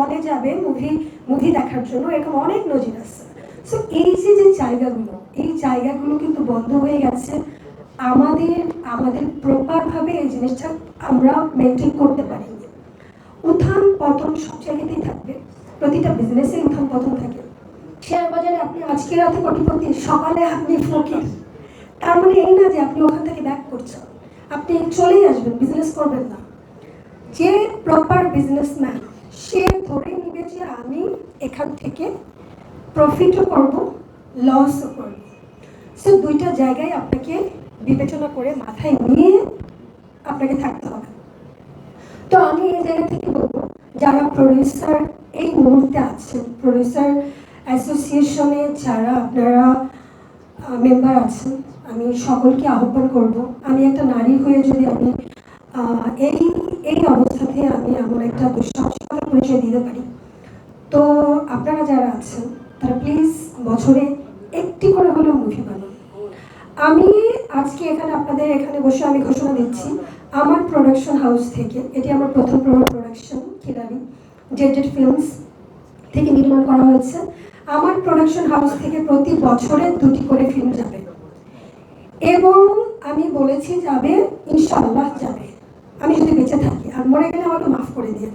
হলে যাবে movie movie দেখার জন্য, এরকম অনেক নজির আছে। সো এই যে যে জায়গাগুলো, এই জায়গাগুলো কিন্তু বন্ধ হয়ে গেছে। আমাদের আমাদের প্রপারভাবে এই জিনিসটা আমরা মেনটেন করতে পারিনি। উত্থান পতন সব জায়গাতেই থাকবে। প্রতিটা বিজনেসে উত্থান পতন থাকে। শেয়ার বাজারে আপনি আজকে রাতে কোটিপতি, সকালে আপনি ফকির। তার মানে এই না যে আপনি ওখান থেকে ব্যাক করছেন। আপনি চলেই আসবেন বিজনেস করবেন না। যে প্রপার বিজনেসম্যান সে ধরে নিবে যে আমি এখান থেকে প্রফিটও করব লসও করব। সো দুইটা জায়গায় আপনাকে বিবেচনা করে মাথায় নিয়ে আপনাকে থাকতে হবে। তো আমি এই জায়গা থেকে বলব, যারা প্রডিউসার এই মুহূর্তে আছেন প্রডিউসার অ্যাসোসিয়েশনে যারা আপনারা মেম্বার আছেন, আমি সকলকে আহ্বান করব, আমি একটা নারী হয়ে যদি আমি এই এই অবস্থাতে আমি এমন একটা দুঃসাহসিকতার পরিচয় দিতে পারি। তো আপনারা যারা আছেন, তারা প্লিজ বছরে একটি করে হলেও মুভি বানান। আমি আজকে এখানে আপনাদের এখানে বসে আমি ঘোষণা দিচ্ছি, আমার প্রোডাকশন হাউস থেকে, এটি আমার প্রথম production Khiladi Z Z films থেকে নির্মাণ করা হয়েছে। আমার প্রোডাকশন হাউস থেকে প্রতি বছরে দুটি করে ফিল্ম যাবে। এবং আমি বলেছি যাবে, ইনশাআল্লাহ যাবে। আমি যদি বেঁচে থাকি, আর মরে গেলে আমাকে মাফ করে দিয়ে